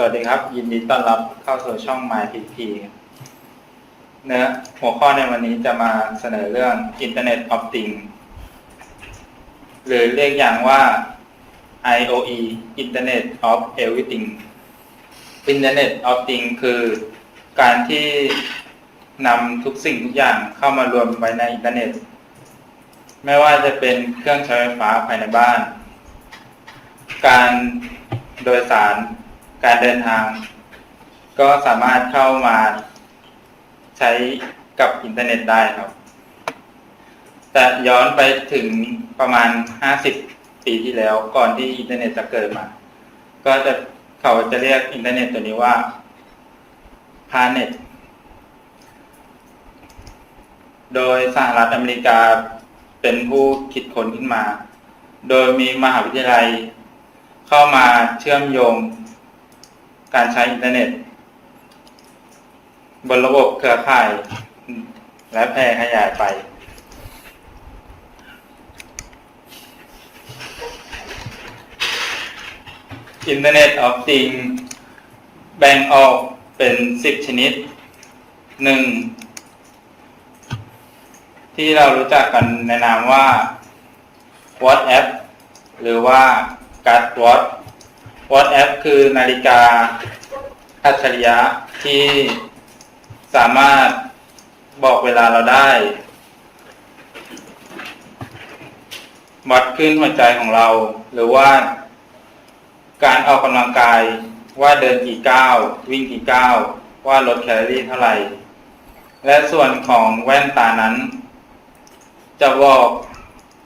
สวัสดีครับ ยินดีต้อนรับเข้าสู่ช่อง My PP เนื้อหัวข้อในวันนี้จะมาเสนอเรื่อง Internet of Things หรือเรียกอย่างว่า IOE Internet of Everything Internet of Things คือการที่นำทุกสิ่งทุกอย่างเข้ามารวมไว้ในอินเทอร์เน็ต ไม่ว่าจะเป็นเครื่องใช้ไฟฟ้าภายในบ้าน การโดยสาร การเดินทาง ก็สามารถเข้ามาใช้กับอินเทอร์เน็ตได้ครับ แต่ย้อนไปถึงประมาณ 50 ปีที่แล้วก่อนที่อินเทอร์เน็ตจะเกิดมา ก็จะเขาจะเรียกอินเทอร์เน็ตตัวนี้ว่าพาเน็ตโดยสหรัฐอเมริกาเป็นผู้คิดค้นขึ้นมา โดยมีมหาวิทยาลัย เข้ามาเชื่อมโยง การใช้อินเทอร์เน็ต บนระบบเครือข่าย และแพร่ขยายไป อินเทอร์เน็ตออฟ i ิงแบ่งออกเป็น10ชนิด 1. ที่เรารู้จักกันในนามว่า WhatsApp หรือว่า g a r d Watch App คือนาฬิกาอัจฉริยะที่สามารถบอกเวลาเราได้วัดขึ้นหัวใจของเรา หรือว่า การออกกำลังกายว่าเดินกี่ก้าววิ่งกี่ก้าวว่าลดแคลอรี่เท่าไหร่ และส่วนของแว่นตานั้น จะบอก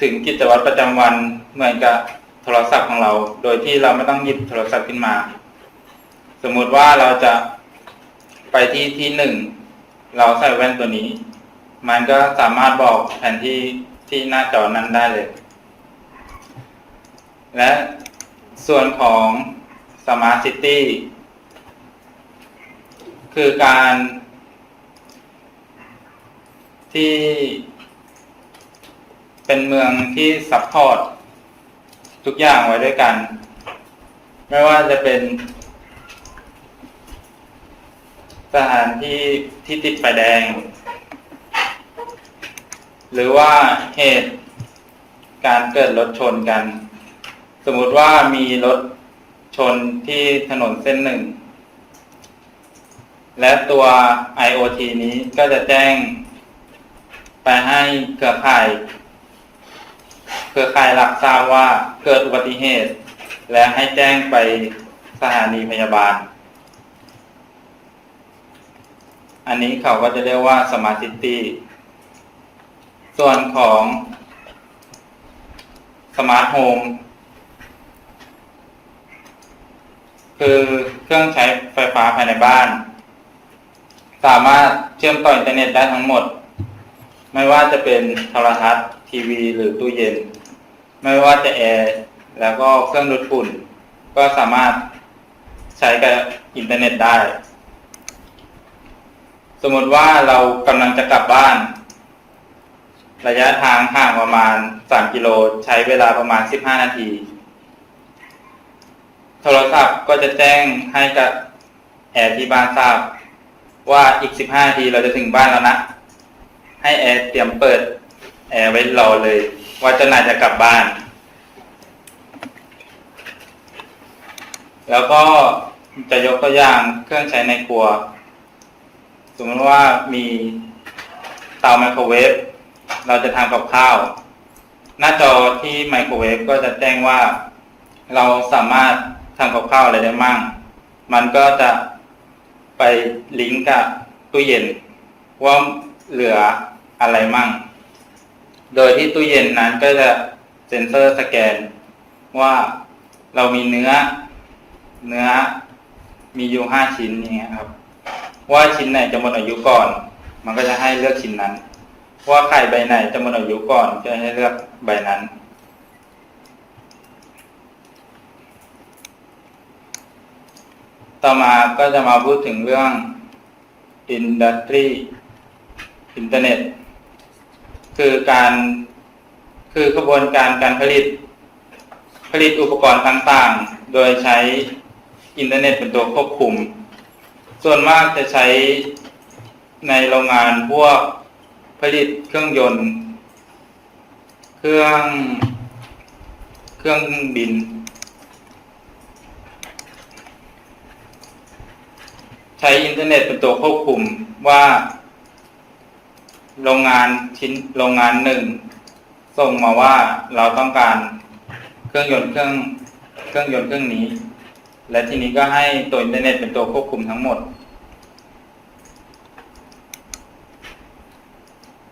ถึงกิจวัตรประจำวันเหมือนกับ โทรศัพท์ของเรา โดยที่เราไม่ต้องหยิบโทรศัพท์ขึ้นมา สมมุติว่าเราจะไปที่ที่หนึ่งเราใส่แว่นตัวนี้ มันก็สามารถบอกแผนที่ที่หน้าจอนั้นได้เลย และส่วนของ Smart City คือการที่เป็นเมืองที่ซัพพอร์ต ทุกอย่างไว้ด้วยกัน ไม่ว่าจะเป็น สถานที่ที่ติดไฟแดง หรือว่าเหตุการเกิดรถชนกัน สมมติว่ามีรถชนที่ถนนเส้นหนึ่ง และตัว IoT นี้ก็จะแจ้ง ไปให้เครือข่าย เครือข่ายหลักทราบว่าเกิดอุบัติเหตุ และให้แจ้งไปสถานีพยาบาล อันนี้เขาก็จะเรียกว่า Smart City ส่วนของ Smart Home คือเครื่องใช้ไฟฟ้าภายในบ้าน สามารถเชื่อมต่ออินเทอร์เน็ตได้ทั้งหมด ไม่ว่าจะเป็นโทรทัศน์ทีวีหรือตู้เย็น ไม่ว่าจะแอร์แล้วก็เครื่องดูดฝุ่น ก็สามารถใช้กับอินเทอร์เน็ตได้ สมมติว่าเรากำลังจะกลับบ้าน ระยะทางห่างประมาณ 3 กิโลใช้เวลาประมาณ 15 นาที โทรศัพท์ก็จะแจ้งให้กับแอร์ที่บ้านทราบ ว่าอีก 15 นาทีเราจะถึงบ้านแล้วนะ ให้แอร์เตรียมเปิดแอร์ไว้รอเลย ว่าเจ้านายจะกลับบ้าน แล้วก็จะยกตัวอย่างเครื่องใช้ในครัว สมมติว่ามีเตาไมโครเวฟ เราจะทำกับข้าว หน้าจอที่ไมโครเวฟก็จะแจ้งว่า เราสามารถทำกับข้าวอะไรได้มั่ง มันก็จะไปลิงก์กับตู้เย็นว่าเหลืออะไรมั่ง โดยที่ตู้เย็นนั้นก็จะเซ็นเซอร์สแกน ว่าเรามีเนื้อ เนื้อมีอยู่ห้าชิ้นอย่างเงี้ยครับ ว่าชิ้นไหนจะหมดอายุก่อน มันก็จะให้เลือกชิ้นนั้น ว่าไข่ใบไหนจะหมดอายุก่อนก็ให้เลือกใบนั้นต่อมาก็จะมาพูดถึงเรื่อง Industry Internet คือการคือกระบวนการการผลิต ผลิตอุปกรณ์ต่างๆ โดยใช้อินเทอร์เน็ตเป็นตัวควบคุม ส่วนมากจะใช้ในโรงงานพวกผลิตเครื่องยนต์ เครื่องเครื่องบิน ใช้อินเทอร์เน็ตเป็นตัวควบคุมว่า โรงงานชิ้นโรงงานหนึ่ง ส่งมาว่าเราต้องการเครื่องยนต์เครื่องเครื่องยนต์เครื่องนี้ และทีนี้ก็ให้ตัวอินเทอร์เน็ตเป็นตัวควบคุมทั้งหมด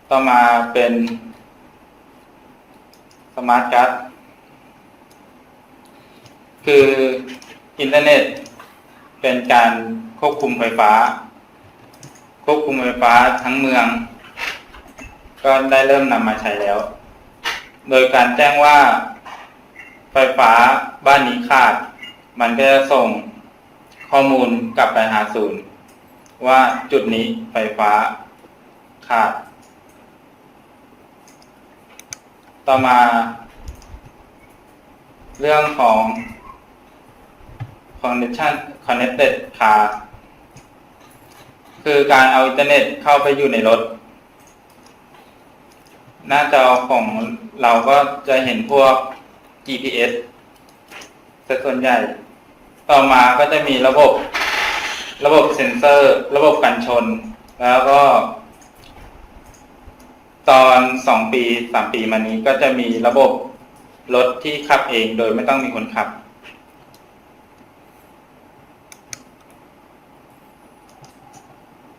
ต่อมาเป็นสมาร์ทการ์ดคืออินเทอร์เน็ตเป็นการควบคุมไฟฟ้า ควบคุมไฟฟ้าทั้งเมือง ก็ได้เริ่มนำมาใช้แล้ว โดยการแจ้งว่า ไฟฟ้าบ้านนี้ขาด มันก็จะส่งข้อมูลกลับไปหาศูนย์ ว่าจุดนี้ไฟฟ้าขาด ต่อมา เรื่องของ connection connected car คือการเอาอินเทอร์เน็ตเข้าไปอยู่ในรถ หน้าจอของเราก็จะเห็นพวก GPS ซะส่วนใหญ่ ต่อมาก็จะมีระบบ ระบบเซ็นเซอร์ ระบบกันชน แล้วก็ ตอนสองปีสามปีมานี้ก็จะมีระบบรถที่ขับเองโดยไม่ต้องมีคนขับ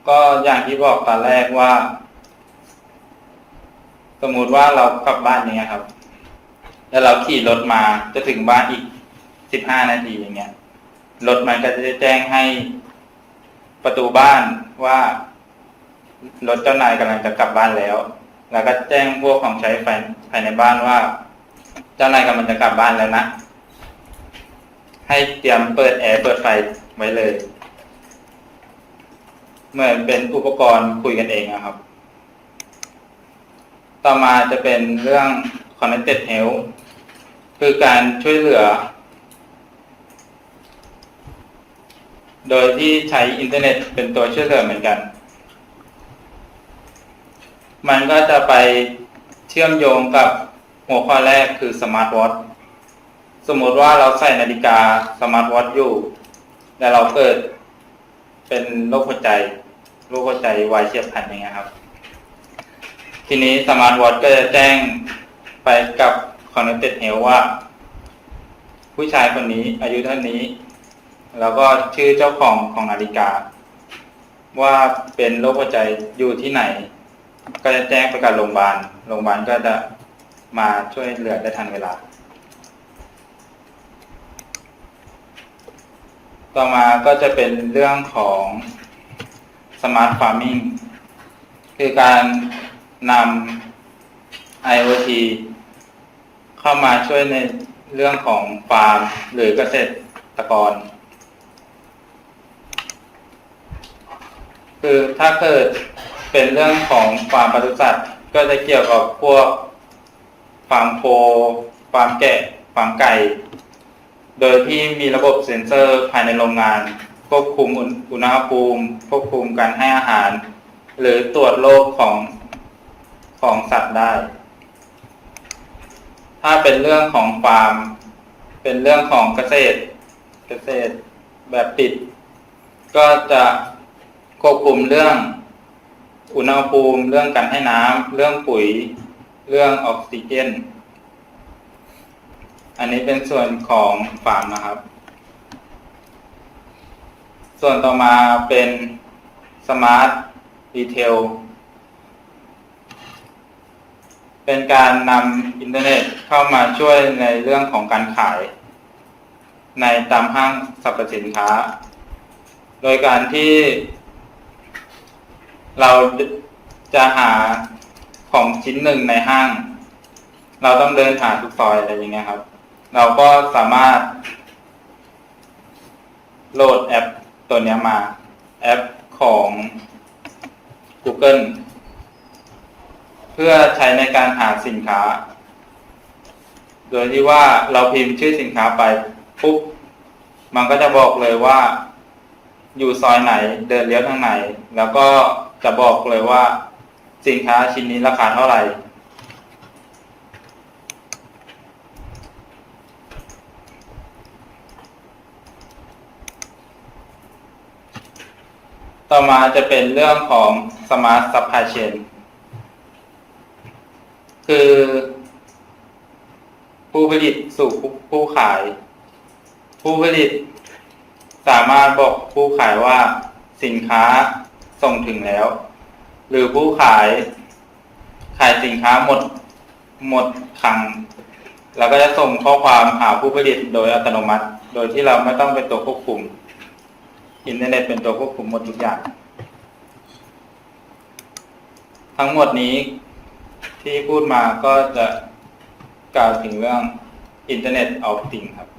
ก็อย่างที่บอกตอนแรกว่า สมมุติว่าเรากลับบ้านอย่างเงี้ยครับ แล้วเราขี่รถมาจะถึงบ้านอีกสิบห้านาทีอย่างเงี้ยรถมันก็จะแจ้งให้ประตูบ้านว่ารถเจ้านายกำลังจะกลับบ้านแล้ว แล้วก็แจ้งพวกของใช้ไฟภายในบ้านว่า เจ้านายกำลังจะกลับบ้านแล้วนะ ให้เตรียมเปิดแอร์เปิดไฟไว้เลย เหมือนเป็นอุปกรณ์คุยกันเองอะครับ ต่อมาจะเป็นเรื่อง connected health คือการช่วยเหลือ โดยที่ใช้อินเทอร์เน็ตเป็นตัวช่วยเหลือเหมือนกัน มันก็จะไปเชื่อมโยงกับหัวข้อแรกคือสมาร์ทวอทสมมติว่าเราใส่นาฬิกาสมาร์ทวอทอยู่แล้วเราเกิดเป็นโรคหัวใจ โรคหัวใจวายเฉียบพลันอย่างเงี้ยครับ ทีนี้สมาร์ทวอทก็จะแจ้งไปกับ Connected Health ว่า ผู้ชายคนนี้อายุเท่านี้ แล้วก็ชื่อเจ้าของของนาฬิกา ว่าเป็นโรคหัวใจอยู่ที่ไหน ก็จะแจ้งไปกับโรงพยาบาลโรงพยาบาลก็จะมาช่วยเหลือได้ทันเวลา ต่อมาก็จะเป็นเรื่องของ Smart Farming คือการ นำ IoT เข้ามาช่วยในเรื่องของฟาร์มหรือเกษตรกร คือถ้าเกิดเป็นเรื่องของฟาร์มปศุสัตว์ก็จะเกี่ยวกับพวกฟาร์มโคฟาร์มแกะฟาร์มไก่ โดยที่มีระบบเซ็นเซอร์ภายในโรงงาน ควบคุมอุณหภูมิ ควบคุมการให้อาหาร หรือตรวจโรคของ ของสัตว์ได้ ถ้าเป็นเรื่องของฟาร์ม เป็นเรื่องของเกษตร เกษตรแบบปิด ก็จะควบคุมเรื่องอุณหภูมิ เรื่องการให้น้ำ เรื่องปุ๋ย เรื่องออกซิเจน อันนี้เป็นส่วนของฟาร์มนะครับ ส่วนต่อมาเป็นสมาร์ทรีเทล เป็นการนำอินเทอร์เน็ตเข้ามาช่วยในเรื่องของการขาย ในตามห้างสรรพสินค้า โดยการที่เราจะหาของชิ้นหนึ่งในห้าง เราต้องเดินหาทุกซอยอะไรอย่างเงี้ยครับ เราก็สามารถ โหลดแอปตัวเนี้ยมา แอปของ Google พื่อใช้ในการหาสินค้า โดยที่ว่าเราพิมพ์ชื่อสินค้าไปปุ๊บ มันก็จะบอกเลยว่า อยู่ซอยไหน เดินเลี้ยวทางไหน แล้วก็จะบอกเลยว่า สินค้าชิ้นนี้ราคาเท่าไหร่ ต่อมาจะเป็นเรื่องของ Smart Supply Chain คือ ผู้ผลิตสู่ผู้ขาย ผู้ผลิต สามารถบอกผู้ขายว่าสินค้าส่งถึงแล้ว หรือผู้ขาย ขายสินค้าหมดหมดคลังแล้วก็จะส่งข้อความหาผู้ผลิตโดยอัตโนมัติ โดยที่เราไม่ต้องเป็นตัวควบคุม อินเทอร์เน็ตเป็นตัวควบคุมหมดทุกอย่าง ทั้งหมดนี้ ที่พูดมาก็จะกล่าวถึงเรื่อง Internet of Things ครับ